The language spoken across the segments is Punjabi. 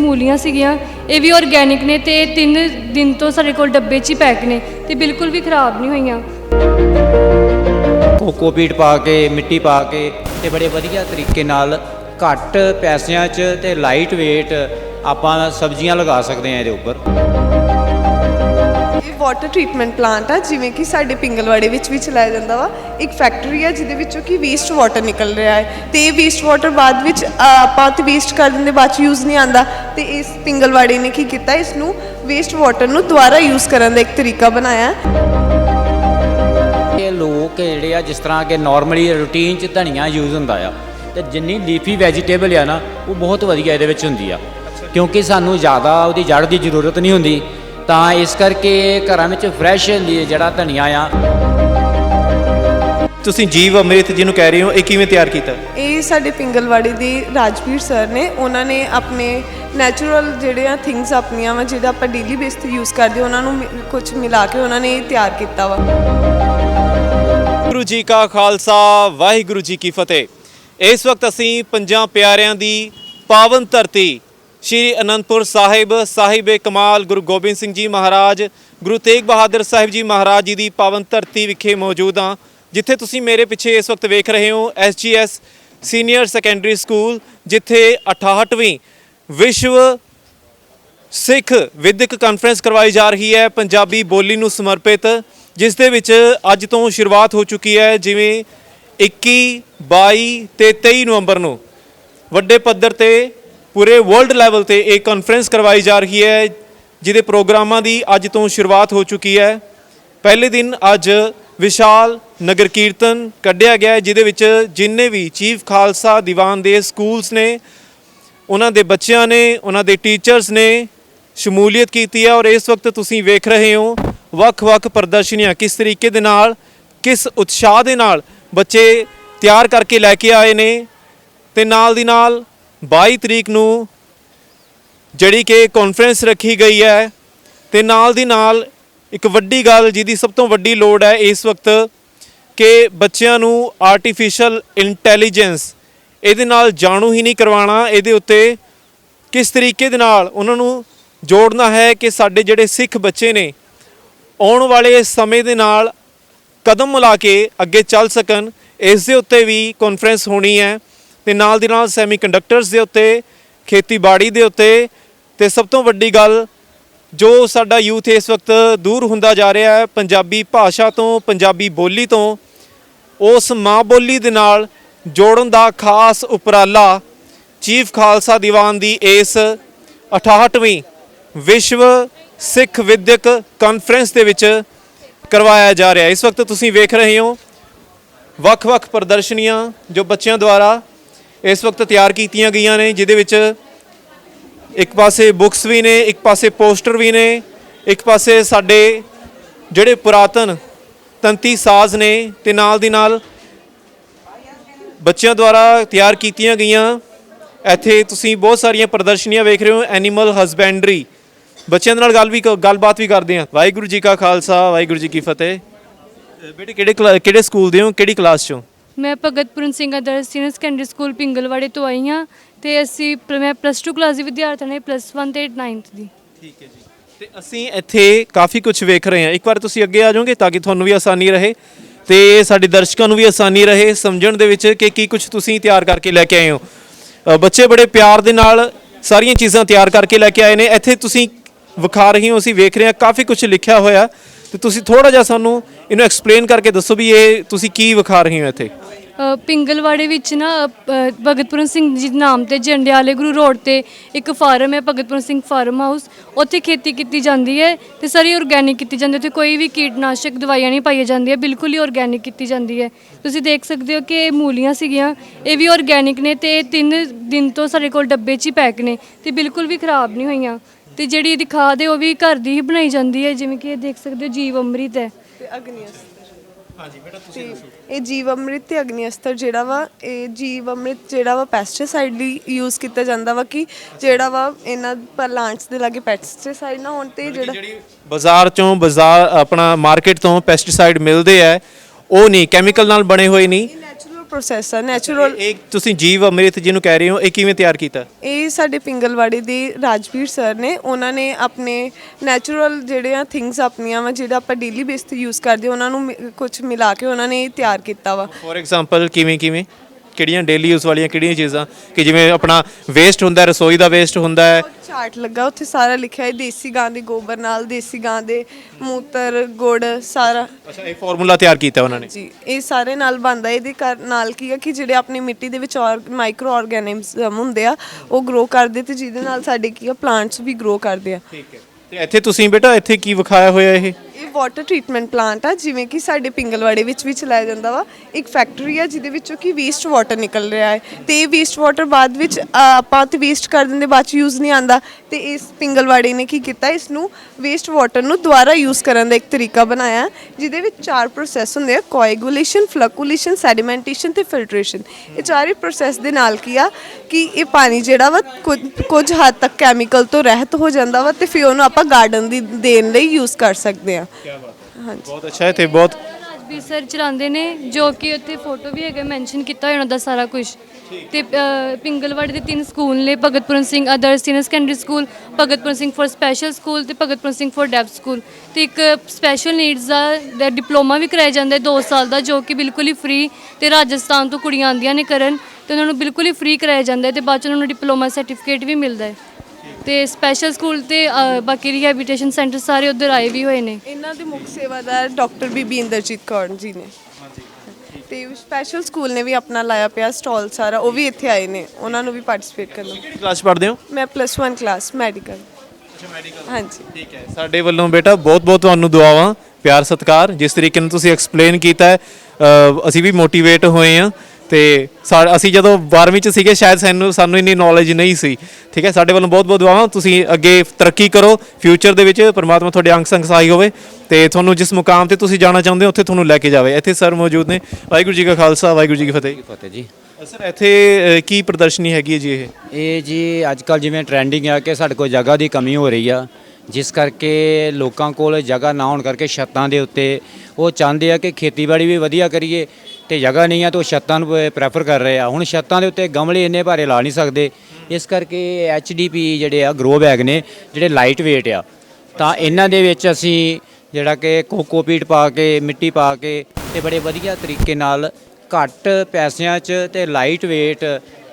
ਮੂਲੀਆਂ ਸੀਗੀਆਂ, ਇਹ ਵੀ ਆਰਗੇਨਿਕ ਨੇ ਤੇ 3 ਦਿਨ ਤੋਂ ਸਾਡੇ ਕੋਲ ਡੱਬੇ 'ਚ ਹੀ ਪੈਕ ਨੇ ਤੇ ਬਿਲਕੁਲ ਵੀ ਖਰਾਬ ਨਹੀਂ ਹੋਈਆਂ। ਕੋਕੋਪੀਟ ਪਾ ਕੇ, ਮਿੱਟੀ ਪਾ ਕੇ ਤੇ ਬੜੇ ਵਧੀਆ ਤਰੀਕੇ ਨਾਲ ਘੱਟ ਪੈਸਿਆਂ 'ਚ ਤੇ ਲਾਈਟ weight ਆਪਾਂ ਸਬਜ਼ੀਆਂ ਲਗਾ ਸਕਦੇ ਹਾਂ ਇਹਦੇ ਉੱਪਰ। ਵਾਟਰ ਟ੍ਰੀਟਮੈਂਟ ਪਲਾਂਟ ਆ ਜਿਵੇਂ ਕਿ ਸਾਡੇ ਪਿੰਗਲਵਾੜੇ ਵਿੱਚ ਵੀ ਚਲਾਇਆ ਜਾਂਦਾ ਵਾ। ਇੱਕ ਫੈਕਟਰੀ ਆ ਜਿਹਦੇ ਵਿੱਚੋਂ ਕਿ ਵੇਸਟ ਵਾਟਰ ਨਿਕਲ ਰਿਹਾ ਹੈ। ਤੇ ਇਹ ਵੇਸਟ ਵਾਟਰ ਬਾਅਦ ਵਿੱਚ ਆਪਾਂ ਤੇ ਵੇਸਟ ਕਰ ਦਿੰਦੇ ਬਾਅਦ ਚ ਯੂਜ਼ ਨਹੀਂ ਆਂਦਾ ਤੇ ਇਸ ਪਿੰਗਲਵਾੜੇ ਨੇ ਕੀ ਕੀਤਾ ਇਸ ਨੂੰ ਵੇਸਟ ਵਾਟਰ ਨੂੰ ਦੁਬਾਰਾ ਯੂਜ਼ ਕਰਨ ਦਾ ਇੱਕ ਤਰੀਕਾ ਬਣਾਇਆ। ਹੈ ਇਹ ਲੋਕ ਜਿਹੜੇ ਆ ਜਿਸ ਤਰ੍ਹਾਂ ਕਿ ਨਾਰਮਲੀ ਰੂਟੀਨ 'ਚ ਧਨੀਆ ਯੂਜ਼ ਹੁੰਦਾ ਆ ਤੇ ਜਿੰਨੀ ਲੀਫੀ ਵੈਜੀਟੇਬਲ ਆ ਨਾ ਉਹ ਬਹੁਤ ਵਧੀਆ ਇਹਦੇ ਵਿੱਚ ਹੁੰਦੀ ਆ। ਕਿਉਂਕਿ ਸਾਨੂੰ ਜ਼ਿਆਦਾ ਉਹਦੀ ਜੜ ਦੀ ਜ਼ਰੂਰਤ ਨਹੀਂ ਹੁੰਦੀ। ਤਾਂ ਇਸ ਕਰਕੇ ਘਰਾਂ ਵਿੱਚ ਫਰੈਸ਼ ਜਿਹੜਾ ਧਨੀਆ ਆ। ਤੁਸੀਂ ਜੀਵ ਅੰਮ੍ਰਿਤ ਜਿਹਨੂੰ ਕਹਿ ਰਹੇ ਹੋ ਇਹ ਕਿਵੇਂ ਤਿਆਰ ਕੀਤਾ? ਇਹ ਸਾਡੇ ਪਿੰਗਲਵਾੜੇ ਦੇ ਰਾਜਵੀਰ ਸਰ ਨੇ। ਉਹਨਾਂ ਨੇ ਆਪਣੇ ਨੈਚੁਰਲ ਜਿਹੜੇ ਆ ਥਿੰਗਸ ਆਪਣੀਆਂ ਵਾ ਜਿਹੜਾ ਆਪਾਂ ਡੇਲੀ ਬੇਸ ਤੇ ਯੂਜ਼ ਕਰਦੇ ਉਹਨਾਂ ਨੂੰ ਕੁਝ ਮਿਲਾ ਕੇ ਉਹਨਾਂ ਨੇ ਇਹ ਤਿਆਰ ਕੀਤਾ ਵਾ। ਗੁਰੂ ਜੀ ਕਾ ਖਾਲਸਾ ਵਾਹਿਗੁਰੂ ਜੀ ਕੀ ਫਤਿਹ। ਇਸ ਵਕਤ ਅਸੀਂ ਪੰਜਾਂ ਪਿਆਰਿਆਂ ਦੀ ਪਾਵਨ ਧਰਤੀ ਸ਼੍ਰੀ ਅਨੰਦਪੁਰ ਸਾਹਿਬ, ਸਾਹਿਬੇ ਕਮਾਲ, ਗੁਰੂ ਗੋਬਿੰਦ ਸਿੰਘ ਜੀ ਮਹਾਰਾਜ, ਗੁਰੂ ਤੇਗ ਬਹਾਦਰ ਸਾਹਿਬ ਜੀ ਮਹਾਰਾਜ ਜੀ ਦੀ ਪਾਵਨ ਧਰਤੀ ਵਿਖੇ ਮੌਜੂਦ ਹਾਂ, ਜਿੱਥੇ ਤੁਸੀਂ ਮੇਰੇ ਪਿੱਛੇ ਇਸ ਵਕਤ ਵੇਖ ਰਹੇ ਹੋ ਐਸਜੀਐਸ ਸੀਨੀਅਰ ਸੈਕੰਡਰੀ ਸਕੂਲ, ਜਿੱਥੇ 68ਵੀਂ ਵਿਸ਼ਵ ਸਿੱਖ ਵਿਦਿਅਕ ਕਾਨਫਰੰਸ ਕਰਵਾਈ ਜਾ ਰਹੀ ਹੈ, ਪੰਜਾਬੀ ਬੋਲੀ ਨੂੰ ਸਮਰਪਿਤ, ਜਿਸ ਦੇ ਵਿੱਚ ਅੱਜ ਤੋਂ ਸ਼ੁਰੂਆਤ ਹੋ ਚੁੱਕੀ ਹੈ, ਜਿਵੇਂ 21 22 ਤੇ 23 ਨਵੰਬਰ ਨੂੰ। ਵੱਡੇ ਪੱਧਰ ਤੇ ਪੂਰੇ ਵਰਲਡ ਲੈਵਲ ਤੇ ਇਹ ਕਾਨਫਰੰਸ ਕਰਵਾਈ ਜਾ ਰਹੀ ਹੈ, ਜਿਹਦੇ ਪ੍ਰੋਗਰਾਮਾਂ ਦੀ ਅੱਜ ਤੋਂ ਸ਼ੁਰੂਆਤ ਹੋ ਚੁੱਕੀ ਹੈ। ਪਹਿਲੇ ਦਿਨ ਅੱਜ ਵਿਸ਼ਾਲ ਨਗਰ ਕੀਰਤਨ ਕੱਢਿਆ ਗਿਆ ਜਿਹਦੇ ਵਿੱਚ ਜਿੰਨੇ ਵੀ ਚੀਫ ਖਾਲਸਾ ਦੀਵਾਨ ਦੇ ਸਕੂਲਸ ਨੇ, ਉਹਨਾਂ ਦੇ ਬੱਚਿਆਂ ਨੇ, ਉਹਨਾਂ ਦੇ ਟੀਚਰਸ ਨੇ ਸ਼ਮੂਲੀਅਤ ਕੀਤੀ ਹੈ ਔਰ ਇਸ ਵਕਤ ਤੁਸੀਂ ਵੇਖ ਰਹੇ ਹੋ ਵੱਖ-ਵੱਖ ਪ੍ਰਦਰਸ਼ਨੀਆਂ ਕਿਸ ਤਰੀਕੇ ਦੇ ਨਾਲ, ਕਿਸ ਉਤਸ਼ਾਹ ਦੇ ਨਾਲ ਬੱਚੇ ਤਿਆਰ ਕਰਕੇ ਲੈ ਕੇ ਆਏ ਨੇ ਤੇ ਨਾਲ ਦੀ ਨਾਲ 22 ਤਰੀਕ ਨੂੰ ਜਿਹੜੀ ਕਿ ਕਾਨਫਰੰਸ ਰੱਖੀ ਗਈ ਹੈ ਤੇ ਨਾਲ ਦੀ ਨਾਲ ਇੱਕ ਵੱਡੀ ਗੱਲ ਜਿਹਦੀ ਸਭ ਤੋਂ ਵੱਡੀ ਲੋੜ ਹੈ ਇਸ ਵਕਤ ਕਿ ਬੱਚਿਆਂ ਨੂੰ ਆਰਟੀਫੀਸ਼ੀਅਲ ਇੰਟੈਲੀਜੈਂਸ ਇਹਦੇ ਨਾਲ ਜਾਣੂ ਹੀ ਨਹੀਂ ਕਰਵਾਉਣਾ, ਇਹਦੇ ਉੱਤੇ ਕਿਸ ਤਰੀਕੇ ਦੇ ਨਾਲ ਉਹਨਾਂ ਨੂੰ ਜੋੜਨਾ ਹੈ ਕਿ ਸਾਡੇ ਜਿਹੜੇ ਸਿੱਖ ਬੱਚੇ ਨੇ ਆਉਣ ਵਾਲੇ ਸਮੇਂ ਦੇ ਨਾਲ ਕਦਮ ਮਿਲਾ ਕੇ ਅੱਗੇ ਚੱਲ ਸਕਣ, ਇਸ ਦੇ ਉੱਤੇ ਵੀ ਕਾਨਫਰੰਸ ਹੋਣੀ ਹੈ। ਤੇ ਨਾਲ ਦੀ ਨਾਲ ਸੈਮੀਕੰਡਕਟਰਸ ਦੇ ਉੱਤੇ, ਖੇਤੀਬਾੜੀ ਦੇ ਉੱਤੇ ਤੇ ਸਭ ਤੋਂ ਵੱਡੀ ਗੱਲ ਜੋ ਸਾਡਾ ਯੂਥ ਇਸ ਵਕਤ ਦੂਰ ਹੁੰਦਾ ਜਾ ਰਿਹਾ ਹੈ, ਪੰਜਾਬੀ ਭਾਸ਼ਾ ਤੋਂ, ਪੰਜਾਬੀ ਬੋਲੀ ਤੋਂ, ਉਸ ਮਾਂ ਬੋਲੀ ਦੇ ਨਾਲ ਜੋੜਨ ਦਾ ਖਾਸ ਉਪਰਾਲਾ ਚੀਫ ਖਾਲਸਾ ਦੀਵਾਨ ਦੀ ਇਸ 68ਵੀਂ ਵਿਸ਼ਵ ਸਿੱਖ ਵਿਦਿਅਕ ਕਾਨਫਰੰਸ ਦੇ ਵਿੱਚ ਕਰਵਾਇਆ ਜਾ ਰਿਹਾ ਇਸ ਵਕਤ ਤੁਸੀਂ ਵੇਖ ਰਹੇ ਹੋ ਵੱਖ-ਵੱਖ ਪ੍ਰਦਰਸ਼ਨੀਆਂ ਜੋ ਬੱਚਿਆਂ ਦੁਆਰਾ ਇਸ ਵਕਤ ਤਿਆਰ ਕੀਤੀਆਂ ਗਈਆਂ ਨੇ, ਜਿਹਦੇ ਵਿੱਚ ਇੱਕ ਪਾਸੇ ਬੁੱਕਸ ਵੀ ਨੇ, ਇੱਕ ਪਾਸੇ ਪੋਸਟਰ ਵੀ ਨੇ, ਇੱਕ ਪਾਸੇ ਸਾਡੇ ਜਿਹੜੇ ਪੁਰਾਤਨ ਤੰਤੀ ਸਾਜ਼ ਨੇ ਤੇ ਨਾਲ ਦੀ ਨਾਲ ਬੱਚਿਆਂ ਦੁਆਰਾ ਤਿਆਰ ਕੀਤੀਆਂ ਗਈਆਂ। ਇੱਥੇ ਤੁਸੀਂ ਬਹੁਤ ਸਾਰੀਆਂ ਪ੍ਰਦਰਸ਼ਨੀਆਂ ਵੇਖ ਰਹੇ ਹੋ, ਐਨੀਮਲ ਹਸਬੈਂਡਰੀ। ਬੱਚਿਆਂ ਦੇ ਨਾਲ ਗੱਲ ਵੀ ਕ- ਗੱਲਬਾਤ ਵੀ ਕਰਦੇ ਹਾਂ। ਵਾਹਿਗੁਰੂ ਜੀ ਕਾ ਖਾਲਸਾ, ਵਾਹਿਗੁਰੂ ਜੀ ਕੀ ਫਤਿਹ। ਬੇਟੇ, ਕਿਹੜੇ ਕਲਾ- ਕਿਹੜੇ ਸਕੂਲ ਦੇ ਹੋ, ਕਿਹੜੀ ਕਲਾਸ ਚੋਂ ਮੈਂ Bhagat Puran Singh Adarsh senior secondary school ਪਿੰਗਲਵਾੜੇ ਤੋਂ ਆਈ ਹਾਂ ਤੇ ਅਸੀਂ ਪ- ਮੈਂ ਪਲੱਸ 2 ਕਲਾਸ ਦੀ ਵਿਦਿਆਰਥਣ ਨੇ ਪਲੱਸ 1 ਤੇ 9th ਦੀ। ਠੀਕ ਹੈ ਜੀ। ਤੇ ਅਸੀਂ ਇੱਥੇ ਕਾਫੀ ਕੁਝ ਵੇਖ ਰਹੇ ਹਾਂ। ਇੱਕ ਵਾਰ ਤੁਸੀਂ ਅੱਗੇ ਆ ਜਾਓਗੇ ਤਾਂ ਕਿ ਤੁਹਾਨੂੰ ਵੀ ਆਸਾਨੀ ਰਹੇ ਤੇ ਸਾਡੇ ਦਰਸ਼ਕਾਂ ਨੂੰ ਵੀ ਆਸਾਨੀ ਰਹੇ ਸਮਝਣ ਦੇ ਵਿੱਚ ਕਿ ਕੀ ਕੁਝ ਤੁਸੀਂ ਤਿਆਰ ਕਰਕੇ ਲੈ ਕੇ ਆਏ ਹੋ। ਅ, ਬੱਚੇ ਬੜੇ ਪਿਆਰ ਦੇ ਨਾਲ ਸਾਰੀਆਂ ਚੀਜ਼ਾਂ ਤਿਆਰ ਕਰਕੇ ਲੈ ਕੇ ਆਏ ਨੇ। ਇੱਥੇ ਤੁਸੀਂ ਵਿਖਾ ਰਹੀ ਹੋ ਅਸੀਂ ਵੇਖ ਰਹੇ ਹਾਂ ਕਾਫੀ ਕੁਝ ਲਿਖਿਆ ਹੋਇਆ। ਤੇ ਤੁਸੀਂ ਥੋੜਾ ਜਿਹਾ ਸਾਨੂੰ ਇਹਨੂੰ ਐਕਸਪਲੇਨ ਕਰਕੇ ਦੱਸੋ ਵੀ ਇਹ ਤੁਸੀਂ ਕੀ ਵਿਖਾ ਰਹੇ ਹੋ ਇੱਥੇ? ਅ, ਪਿੰਗਲਵਾੜੇ ਵਿੱਚ ਨਾ ਅ, ਪ- ਸਿੰਘ ਜੀ ਦੇ ਨਾਮ ਤੇ ਜੰਡਿਆਲੇ ਗੁਰੂ ਰੋਡ ਤੇ ਇੱਕ ਫਾਰਮ ਹੈ ਭਗਤਪੁਰਨ ਸਿੰਘ ਫਾਰਮ ਹਾਊਸ। ਉੱਥੇ ਖੇਤੀ ਕੀਤੀ ਜਾਂਦੀ ਹੈ ਤੇ ਸਾਰੀ ਆਰਗੈਨਿਕ ਕੀਤੀ ਜਾਂਦੀ ਹੈ। ਉੱਥੇ ਕੋਈ ਵੀ ਕੀਟਨਾਸ਼ਕ ਦਵਾਈਆਂ ਨਹੀਂ ਪਾਈਆਂ ਜਾਂਦੀਆਂ ਬਿਲਕੁਲ ਹੀ ਆਰਗੈਨਿਕ ਕੀਤੀ ਜਾਂਦੀ ਹੈ। ਤੁਸੀਂ ਦੇਖ ਸਕਦੇ ਹੋ ਕਿ ਇਹ ਮੂਲੀਆਂ ਸੀਗੀਆਂ ਇਹ ਵੀ ਆਰਗੈਨਿਕ ਨੇ ਤੇ 3 ਦਿਨ ਤੋਂ ਸਾਡੇ ਕੋਲ ਡੱਬੇ 'ਚ ਹੀ ਪੈਕ ਨੇ ਤੇ ਬਿਲਕੁਲ ਵੀ ਖਰਾਬ ਨਹੀਂ ਹੋਈਆਂ। ਤੇ ਜਿਹੜੀ ਇਹਦੀ ਖਾਦ ਹੈ ਉਹ ਵੀ ਘਰ ਦੀ ਹੀ ਬਣਾਈ ਜਾਂਦੀ ਹੈ ਜਿਵੇਂ ਕਿ ਇਹ ਦੇਖ ਸਕਦੇ ਹੋ ਜੀਵ ਅੰਮ੍ਰਿਤ ਹੈ। ਤੇ ਅਗਨੀ ਅਸਤਰ ਹਾਂਜੀ ਬੇਟਾ ਤੁਸੀਂ ਇਹ ਜੀਵ ਅੰਮ੍ਰਿਤ ਤੇ ਅਗਨੀ ਅਸਤਰ ਜਿਹੜਾ ਵਾ ਇਹ ਜੀਵ ਅੰਮ੍ਰਿਤ ਜਿਹੜਾ ਵਾ ਪੈਸਟੀਸਾਈਡ ਲਈ ਯੂਜ਼ ਕੀਤਾ ਜਾਂਦਾ ਵਾ ਕਿ ਜਿਹੜਾ ਵਾ ਇਹਨਾਂ ਪਲਾਂਟਸ ਦੇ ਲਾਗੇ ਪੈਸਟੀਸਾਈਡ ਨਾ ਹੋਣ ਤੇ ਜਿਹੜਾ ਬਾਜ਼ਾਰ ਚੋਂ ਬਾਜ਼ਾਰ ਆਪਣਾ ਮਾਰਕੀਟ ਤੋਂ ਪੈਸਟੀਸਾਈਡ ਮਿਲਦੇ ਆ ਉਹ ਨਹੀਂ ਕੈਮੀਕਲ ਨਾਲ ਬਣੇ ਹੋਏ ਨਹੀਂ। ਪ੍ਰੋਸੈਸ ਆ ਨੈਚੁਰਲ ਇਹ ਤੁਸੀਂ ਜੀਵ ਅੰਮ੍ਰਿਤ ਜਿਹਨੂੰ ਕਹਿ ਰਹੇ ਹੋ ਇਹ ਕਿਵੇਂ ਤਿਆਰ ਕੀਤਾ? ਇਹ ਸਾਡੇ ਪਿੰਗਲਵਾੜੇ ਦੇ ਰਾਜਵੀਰ ਸਰ ਨੇ ਉਹਨਾਂ ਨੇ ਆਪਣੇ ਨੈਚੁਰਲ ਜਿਹੜੇ ਆ ਥਿੰਗਸ ਆਪਣੀਆਂ ਵਾ ਜਿਹੜਾ ਆਪਾਂ ਡੇਲੀ ਬੇਸ ਤੇ ਯੂਜ਼ ਕਰਦੇ ਉਹਨਾਂ ਨੂੰ ਕੁਝ ਮਿਲਾ ਕੇ ਉਹਨਾਂ ਨੇ ਇਹ ਤਿਆਰ ਕੀਤਾ ਵਾ। ਫੋਰ ਐਗਜ਼ਾਮਪਲ ਕਿਵੇਂ ਕਿਵੇਂ? ਕਿਹੜੀਆਂ ਡੇਲੀ ਯੂਜ਼ ਵਾਲੀਆਂ ਕਿਹੜੀਆਂ ਚੀਜ਼ਾਂ? ਕਿ ਜਿਵੇਂ ਆਪਣਾ ਵੇਸਟ ਹੁੰਦਾ ਰਸੋਈ ਦਾ ਵੇਸਟ ਹੁੰਦਾ ਹੈ ਚਾਰਟ ਲੱਗਾ ਉੱਥੇ ਸਾਰਾ ਲਿਖਿਆ ਹੈ ਦੇਸੀ ਗਾਂ ਦੇ ਗੋਬਰ ਨਾਲ ਦੇਸੀ ਗਾਂ ਦੇ ਮੂਤਰ ਗੁੜ ਸਾਰਾ। ਅੱਛਾ ਇਹ ਫਾਰਮੂਲਾ ਤਿਆਰ ਕੀਤਾ ਉਹਨਾਂ ਨੇ? ਜੀ ਇਹ ਸਾਰੇ ਨਾਲ ਬਣਦਾ ਇਹਦੇ ਕਰ ਨਾਲ ਕੀ ਆ ਕਿ ਜਿਹੜੇ ਆਪਣੀ ਮਿੱਟੀ ਦੇ ਵਿੱਚ ਔਰ ਮਾਈਕਰੋ ਆਰਗੈਨਿਜ਼ਮ ਹੁੰਦੇ ਆ ਉਹ ਗਰੋ ਕਰਦੇ ਤੇ ਜਿਹਦੇ ਨਾਲ ਸਾਡੇ ਕੀ ਆ ਪਲਾਂਟਸ ਵੀ ਗਰੋ ਕਰਦੇ ਆ। ਠੀਕ ਹੈ। ਤੇ ਇੱਥੇ ਤੁਸੀਂ ਬੇਟਾ ਇੱਥੇ ਕੀ ਵਿਖਾਇਆ ਹੋਇਆ ਇਹ? ਵਾਟਰ ਟ੍ਰੀਟਮੈਂਟ ਪਲਾਂਟ ਆ ਜਿਵੇਂ ਕਿ ਸਾਡੇ ਪਿੰਗਲਵਾੜੇ ਵਿੱਚ ਵੀ ਚਲਾਇਆ ਜਾਂਦਾ ਵਾ। ਇੱਕ ਫੈਕਟਰੀ ਆ ਜਿਹਦੇ ਵਿੱਚੋਂ ਕਿ ਵੇਸਟ ਵਾਟਰ ਨਿਕਲ ਰਿਹਾ ਹੈ। ਤੇ ਇਹ ਵੇਸਟ ਵਾਟਰ ਬਾਅਦ ਵਿੱਚ ਅ, ਆਪਾਂ ਤੇ ਵੇਸਟ ਕਰ ਦਿੰਦੇ ਬਾਅਦ ਚ ਯੂਜ਼ ਨਹੀਂ ਆਂਦਾ ਤੇ ਇਸ ਪਿੰਗਲਵਾੜੇ ਨੇ ਕੀ ਕੀਤਾ ਇਸ ਨੂੰ ਵੇਸਟ ਵਾਟਰ ਨੂੰ ਦੁਬਾਰਾ ਯੂਜ਼ ਕਰਨ ਦਾ ਇੱਕ ਤਰੀਕਾ ਬਣਾਇਆ ਜਿਹਦੇ ਵਿੱਚ ਚਾਰ ਪ੍ਰੋਸੈਸ ਹੁੰਦੇ ਆ ਕੋਇਗੂਲੇਸ਼ਨ ਫਲਕੂਲੇਸ਼ਨ ਸੈਡੀਮੈਂਟੇਸ਼ਨ ਤੇ ਫਿਲਟਰੇਸ਼ਨ ਇਹ ਚਾਰੇ ਪ੍ਰੋਸੈਸ ਦੇ ਨਾਲ ਕੀ ਆ ਕਿ ਇਹ ਪਾਣੀ ਜਿਹੜਾ ਵਾ ਕੁਝ ਕੁਝ ਹੱਦ ਤੱਕ ਕੈਮੀਕਲ ਤੋਂ ਰਹਿਤ ਹੋ ਜਾਂਦਾ ਵਾ ਤੇ ਫਿਰ ਉਹਨੂੰ ਆਪਾਂ ਗਾਰਡਨ ਦੀ ਦੇਣ ਲਈ ਯੂਜ਼ ਕਰ ਸਕਦੇ ਆ। ਹਾਂਜੀ। ਬਹੁਤ ਅੱਛਾ ਹੈ ਤੇ ਬਹੁਤ ਰਾਜਵੀਰ ਸਰ ਚਲਾਉਂਦੇ ਨੇ ਜੋ ਕਿ ਉੱਥੇ ਫੋਟੋ ਵੀ ਹੈਗਾ ਮੈਂਸ਼ਨ ਕੀਤਾ ਹੋਇਆ ਉਹਨਾਂ ਦਾ ਸਾਰਾ ਕੁਝ ਤੇ ਅ, ਪਿੰਗਲਵਾੜੇ ਦੇ ਤਿੰਨ ਸਕੂਲ ਨੇ Bhagatpuran Singh Adarsh senior secondary school Bhagatpuran Singh for special school ਤੇ Bhagatpuran Singh for deaf school ਤੇ ਇੱਕ ਸਪੈਸ਼ਲ ਨੀਡਸ ਦਾ ਡਿਪਲੋਮਾ ਵੀ ਕਰਾਇਆ ਜਾਂਦਾ ਹੈ 2 ਸਾਲ ਦਾ ਜੋ ਕਿ ਬਿਲਕੁਲ ਹੀ ਫ੍ਰੀ ਤੇ ਰਾਜਸਥਾਨ ਤੋਂ ਕੁੜੀਆਂ ਆਉਂਦੀਆਂ ਨੇ ਕਰਨ ਤੇ ਉਹਨਾਂ ਨੂੰ ਬਿਲਕੁਲ ਹੀ ਫ੍ਰੀ ਕਰਾਇਆ ਜਾਂਦਾ ਹੈ ਤੇ ਬਾਅਦ ਚ ਉਹਨਾਂ ਨੂੰ ਡਿਪਲੋਮਾ ਸਰਟੀਫਿਕੇਟ ਵੀ ਮਿਲਦਾ ਹੈ। ਤੇ ਸਪੈਸ਼ਲ ਸਕੂਲ ਤੇ ਅ, ਬਾਕੀ ਰਿਹੈਬਿਲਿਟੇਸ਼ਨ ਸੈਂਟਰ ਸਾਰੇ ਉਧਰ ਆਏ ਵੀ ਹੋਏ ਨੇ। ਇਹਨਾਂ ਦੇ ਮੁੱਖ ਸੇਵਾਦਾਰ ਡਾਕਟਰ ਬੀਬੀ ਇੰਦਰਜੀਤ ਕੌਰ ਜੀ ਨੇ। ਤੇ ਸਪੈਸ਼ਲ ਸਕੂਲ ਨੇ ਵੀ ਆਪਣਾ ਲਾਇਆ ਪਿਆ ਸਟਾਲ ਸਾਰਾ ਉਹ ਵੀ ਇੱਥੇ ਆਏ ਨੇ। ਉਹਨਾਂ ਨੂੰ ਵੀ ਪਾਰਟਿਸਿਪੇਟ ਕਰਨਾ। ਕਿਹੜੀ ਕਲਾਸ ਪੜ੍ਹਦੇ ਹੋ? ਮੈਂ ਪਲੱਸ 1 ਕਲਾਸ ਮੈਡੀਕਲ ਹਾਂਜੀ। ਠੀਕ ਹੈ। ਸਾਡੇ ਵੱਲੋਂ ਬੇਟਾ ਬਹੁਤ ਬਹੁਤ ਤੁਹਾਨੂੰ ਦੁਆਵਾਂ ਪਿਆਰ ਸਤਿਕਾਰ ਜਿਸ ਤਰੀਕੇ ਨਾਲ ਤੁਸੀਂ ਐਕਸਪਲੇਨ ਕੀਤਾ ਹੈ ਅ, ਅਸੀਂ ਵੀ ਮੋਟੀਵੇਟ ਹੋਏ ਆ ਤੇ ਅਸੀਂ ਜਦੋਂ 12ਵੀਂ ਚ ਸੀਗੇ ਸ਼ਾਇਦ ਸਾਨੂੰ ਸਾਨੂੰ ਇੰਨੀ ਨੌਲੇਜ ਨਹੀਂ ਸੀ। ਠੀਕ ਹੈ? ਸਾਡੇ ਵੱਲੋਂ ਬਹੁਤ ਬਹੁਤ ਦੁਆਵਾਂ। ਤੁਸੀਂ ਅੱਗੇ ਤਰੱਕੀ ਕਰੋ। ਫਿਊਚਰ ਦੇ ਵਿੱਚ ਪਰਮਾਤਮਾ ਤੁਹਾਡੇ ਅੰਗ ਸੰਗ ਸਹਾਈ ਹੋਵੇ ਤੇ ਤੁਹਾਨੂੰ ਜਿਸ ਮੁਕਾਮ ਤੇ ਤੁਸੀਂ ਜਾਣਾ ਚਾਹੁੰਦੇ ਹੋ ਉੱਥੇ ਤੁਹਾਨੂੰ ਲੈ ਕੇ ਜਾਵੇ। ਇੱਥੇ ਸਰ ਮੌਜੂਦ ਨੇ। ਵਾਹਿਗੁਰੂ ਜੀ ਕਾ ਖਾਲਸਾ ਵਾਹਿਗੁਰੂ ਜੀ ਕੀ ਫਤਿਹ। ਫਤਿਹ ਜੀ। ਸਰ ਇੱਥੇ ਕੀ ਪ੍ਰਦਰਸ਼ਨੀ ਹੈਗੀ ਹੈ ਜੀ ਇਹ? ਇਹ ਜੀ ਅੱਜ ਕੱਲ ਜਿਵੇਂ ਟ੍ਰੈਂਡਿੰਗ ਆ ਕਿ ਸਾਡੇ ਕੋਲ ਜਗ੍ਹਾ ਦੀ ਕਮੀ ਹੋ ਰਹੀ ਆ। ਜਿਸ ਕਰਕੇ ਲੋਕਾਂ ਕੋਲ ਜਗ੍ਹਾ ਨਾ ਹੋਣ ਕਰਕੇ ਛੱਤਾਂ ਦੇ ਉੱਤੇ ਉਹ ਚਾਹੁੰਦੇ ਆ ਕਿ ਖੇਤੀਬਾੜੀ ਵੀ ਵਧੀਆ ਕਰੀਏ। ਤੇ ਜਗ੍ਹਾ ਨਹੀਂ ਆ ਤਾਂ ਉਹ ਛੱਤਾਂ ਨੂੰ ਪ੍ਰੈਫਰ ਕਰ ਰਹੇ ਆ। ਹੁਣ ਛੱਤਾਂ ਦੇ ਉੱਤੇ ਗਮਲੇ ਇੰਨੇ ਭਾਰੇ ਲਾ ਨਹੀਂ ਸਕਦੇ। ਇਸ ਕਰਕੇ ਐਚਡੀਪੀ ਜਿਹੜੇ ਆ ਗਰੋ ਬੈਗ ਨੇ, ਜਿਹੜੇ ਲਾਈਟ weight ਆ, ਤਾਂ ਇਹਨਾਂ ਦੇ ਵਿੱਚ ਅਸੀਂ ਜਿਹੜਾ ਕਿ ਕੋਕੋਪੀਟ ਪਾ ਕੇ, ਮਿੱਟੀ ਪਾ ਕੇ ਤੇ ਬੜੇ ਵਧੀਆ ਤਰੀਕੇ ਨਾਲ ਘੱਟ ਪੈਸਿਆਂ 'ਚ ਤੇ ਲਾਈਟ weight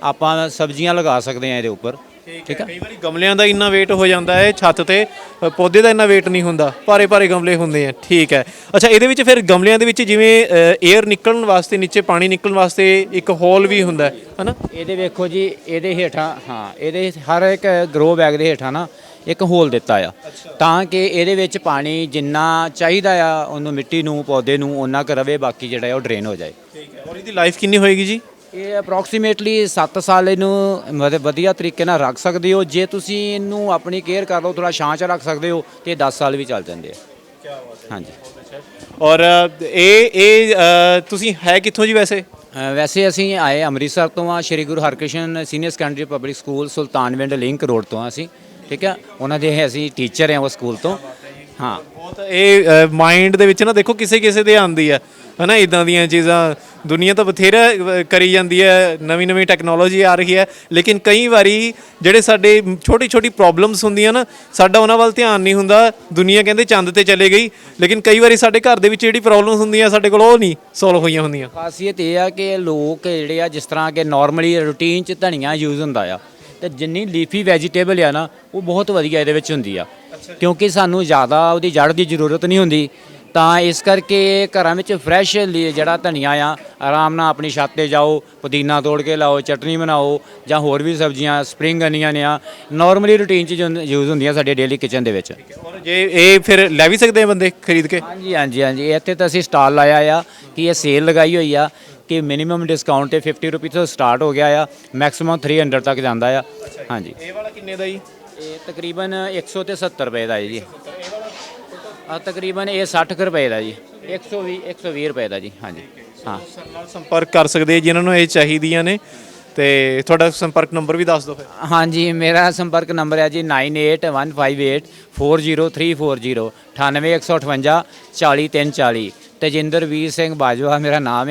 ਆਪਾਂ ਸਬਜ਼ੀਆਂ ਲਗਾ ਸਕਦੇ ਆ ਇਹਦੇ ਉੱਪਰ। ਠੀਕ ਆ? ਕਈ ਵਾਰੀ ਗਮਲਿਆਂ ਦਾ ਇੰਨਾ weight ਹੋ ਜਾਂਦਾ ਹੈ ਛੱਤ ਤੇ ਅ, ਪੌਦੇ ਦਾ ਇੰਨਾ weight ਨਹੀਂ ਹੁੰਦਾ ਭਾਰੇ ਭਾਰੇ ਗਮਲੇ ਹੁੰਦੇ ਆ। ਠੀਕ ਹੈ। ਅੱਛਾ ਇਹਦੇ ਵਿੱਚ ਫਿਰ ਗਮਲਿਆਂ ਦੇ ਵਿੱਚ ਜਿਵੇਂ 에ਅਰ ਨਿਕਲਣ ਵਾਸਤੇ ਨੀਚੇ ਪਾਣੀ ਨਿਕਲਣ ਵਾਸਤੇ ਇੱਕ ਹੋਲ ਵੀ ਹੁੰਦਾ ਹੈ ਹਨਾ? ਇਹਦੇ ਵੇਖੋ ਜੀ ਇਹਦੇ ਹੇਠਾਂ ਹਾਂ ਇਹਦੇ ਹਰ ਇੱਕ ਗਰੋ ਬੈਗ ਦੇ ਹੇਠਾਂ ਨਾ ਇੱਕ ਹੋਲ ਦਿੱਤਾ ਆ। ਤਾਂ ਕਿ ਇਹਦੇ ਵਿੱਚ ਪਾਣੀ ਜਿੰਨਾ ਚਾਹੀਦਾ ਆ ਉਹਨੂੰ ਮਿੱਟੀ ਨੂੰ ਪੌਦੇ ਨੂੰ ਓਨਾ ਕੁ ਰਵੇ ਬਾਕੀ ਜਿਹੜਾ ਆ ਉਹ ਡਰੇਨ ਹੋ ਜਾਏ। ਠੀਕ ਹੈ। ਔਰ ਇਹਦੀ ਲਾਈਫ ਕਿੰਨੀ ਹੋਏਗੀ ਜੀ? ਇਹ ਅਪਰੋਕਸੀਮੇਟਲੀ 7 ਸਾਲ ਇਹਨੂੰ ਮਤਲਬ ਵਧੀਆ ਤਰੀਕੇ ਨਾਲ ਰੱਖ ਸਕਦੇ ਹੋ। ਜੇ ਤੁਸੀਂ ਇਹਨੂੰ ਆਪਣੀ ਕੇਅਰ ਕਰ ਲਓ ਥੋੜਾ ਛਾਂ 'ਚ ਰੱਖ ਸਕਦੇ ਹੋ ਤੇ 10 ਸਾਲ ਵੀ ਚੱਲ ਜਾਂਦੇ ਆ। ਕੀ ਬਾਤ ਹੈ ਹਾਂਜੀ। ਔਰ ਇਹ ਇਹ ਤੁਸੀਂ ਹੈ ਕਿੱਥੋਂ ਜੀ ਵੈਸੇ? ਵੈਸੇ ਅਸੀਂ ਆਏ ਅੰਮ੍ਰਿਤਸਰ ਤੋਂ ਆ Shri Guru Harkrishan senior secondary public school Sultanwind link road ਤੋਂ ਆ ਅਸੀਂ ਠੀਕ ਆ? ਉਹਨਾਂ ਦੇ ਅਸੀਂ ਟੀਚਰ ਆ ਉਹ ਸਕੂਲ ਤੋਂ। ਹਾਂ। ਬਹੁਤ ਇਹ ਮਾਈਂਡ ਦੇ ਵਿੱਚ ਨਾ ਦੇਖੋ ਕਿਸੇ ਕਿਸੇ ਦੇ ਆਉਂਦੀ ਆ। ਹਨਾ ਇਦਾਂ ਦੀਆਂ ਚੀਜ਼ਾਂ ਦੁਨੀਆ ਤਾਂ ਬਥੇਰਾ ਅ, ਕਰੀ ਜਾਂਦੀ ਹੈ ਨਵੀਂ ਨਵੀਂ ਟੈਕਨੋਲੋਜੀ ਆ ਰਹੀ ਹੈ ਲੇਕਿਨ ਕਈ ਵਾਰੀ ਜਿਹੜੇ ਸਾਡੇ ਛੋਟੀ ਛੋਟੀ ਪ੍ਰੋਬਲਮਸ ਹੁੰਦੀਆਂ ਨਾ ਸਾਡਾ ਉਹਨਾਂ ਵੱਲ ਧਿਆਨ ਨਹੀਂ ਹੁੰਦਾ। ਦੁਨੀਆ ਕਹਿੰਦੇ ਚੰਦ ਤੇ ਚਲੇ ਗਈ। ਲੇਕਿਨ ਕਈ ਵਾਰੀ ਸਾਡੇ ਘਰ ਦੇ ਵਿੱਚ ਜਿਹੜੀ ਪ੍ਰੋਬਲਮਸ ਹੁੰਦੀਆਂ ਸਾਡੇ ਕੋਲ ਉਹ ਨਹੀਂ ਸੋਲਵ ਹੋਈਆਂ ਹੁੰਦੀਆਂ। ਖਾਸੀਅਤ ਇਹ ਆ ਕਿ ਲੋਕ ਜਿਹੜੇ ਆ ਜਿਸ ਤਰ੍ਹਾਂ ਕਿ ਨਾਰਮਲੀ ਰੂਟੀਨ 'ਚ ਧਨੀਆ ਯੂਜ਼ ਹੁੰਦਾ ਆ ਤੇ ਜਿੰਨੀ ਲੀਫੀ ਵੈਜੀਟੇਬਲ ਆ ਨਾ ਉਹ ਬਹੁਤ ਵਧੀਆ ਇਹਦੇ ਵਿੱਚ ਹੁੰਦੀ ਆ। ਕਿਉਂਕਿ ਸਾਨੂੰ ਜ਼ਿਆਦਾ ਉਹਦੀ ਜੜ ਦੀ ਜ਼ਰੂਰਤ ਨਹੀਂ ਹੁੰਦੀ ਤਾਂ ਇਸ ਕਰਕੇ ਘਰਾਂ ਵਿੱਚ ਫਰੈਸ਼ ਜਿਹੜਾ ਧਨੀਆ ਆ ਆਰਾਮ ਨਾਲ ਆਪਣੀ ਛੱਤ ਤੇ ਜਾਓ ਪੁਦੀਨਾ ਤੋੜ ਕੇ ਲਾਓ ਚਟਨੀ ਬਣਾਓ ਜਾਂ ਹੋਰ ਵੀ ਸਬਜ਼ੀਆਂ ਸਪਰਿੰਗ ਅਨੀਅਨ ਆ ਨਾਰਮਲੀ ਰੂਟੀਨ 'ਚ ਯੂਜ਼ ਹੁੰਦੀਆਂ ਸਾਡੇ ਡੇਲੀ ਕਿਚਨ ਦੇ ਵਿੱਚ। ਔਰ ਜੇ ਇਹ ਫਿਰ ਲੈ ਵੀ ਸਕਦੇ ਆ ਬੰਦੇ ਖਰੀਦ ਕੇ? ਹਾਂਜੀ ਹਾਂਜੀ ਹਾਂਜੀ ਇੱਥੇ ਤਾਂ ਅਸੀਂ ਸਟਾਲ ਲਾਇਆ ਆ ਕਿ ਇਹ ਸੇਲ ਲਗਾਈ ਹੋਈ ਆ। ਕਿ ਮਿਨੀਮਮ ਡਿਸਕਾਊਂਟ ਤੇ 50 ਰੁਪਏ ਤੋਂ ਸਟਾਰਟ ਹੋ ਗਿਆ ਆ ਮੈਕਸਿਮਮ 300 ਤੱਕ ਜਾਂਦਾ ਆ। ਹਾਂਜੀ। ਇਹ ਵਾਲਾ ਕਿੰਨੇ ਦਾ ਜੀ? ਇਹ ਤਕਰੀਬਨ 100 ਤੇ 70 ਰੁਪਏ ਦਾ ਹੈ ਜੀ। ਆ ਤਕਰੀਬਨ ਇਹ 60 ਕੁ ਰੁਪਏ ਦਾ ਜੀ। 120 120 ਰੁਪਏ ਦਾ ਜੀ ਹਾਂਜੀ। ਹਾਂ ਸਰ ਨਾਲ ਸੰਪਰਕ ਕਰ ਸਕਦੇ ਜਿਨ੍ਹਾਂ ਨੂੰ ਇਹ ਚਾਹੀਦੀਆਂ ਨੇ। ਤੇ ਤੁਹਾਡਾ ਸੰਪਰਕ ਨੰਬਰ ਵੀ ਦੱਸ ਦਿਓ ਫਿਰ। ਹਾਂਜੀ ਮੇਰਾ ਸੰਪਰਕ ਨੰਬਰ ਹੈ ਜੀ 9815840340 98158 40340 ਤੇਜਿੰਦਰਵੀਰ ਸਿੰਘ ਬਾਜਵਾ ਮੇਰਾ ਨਾਮ ਹੈ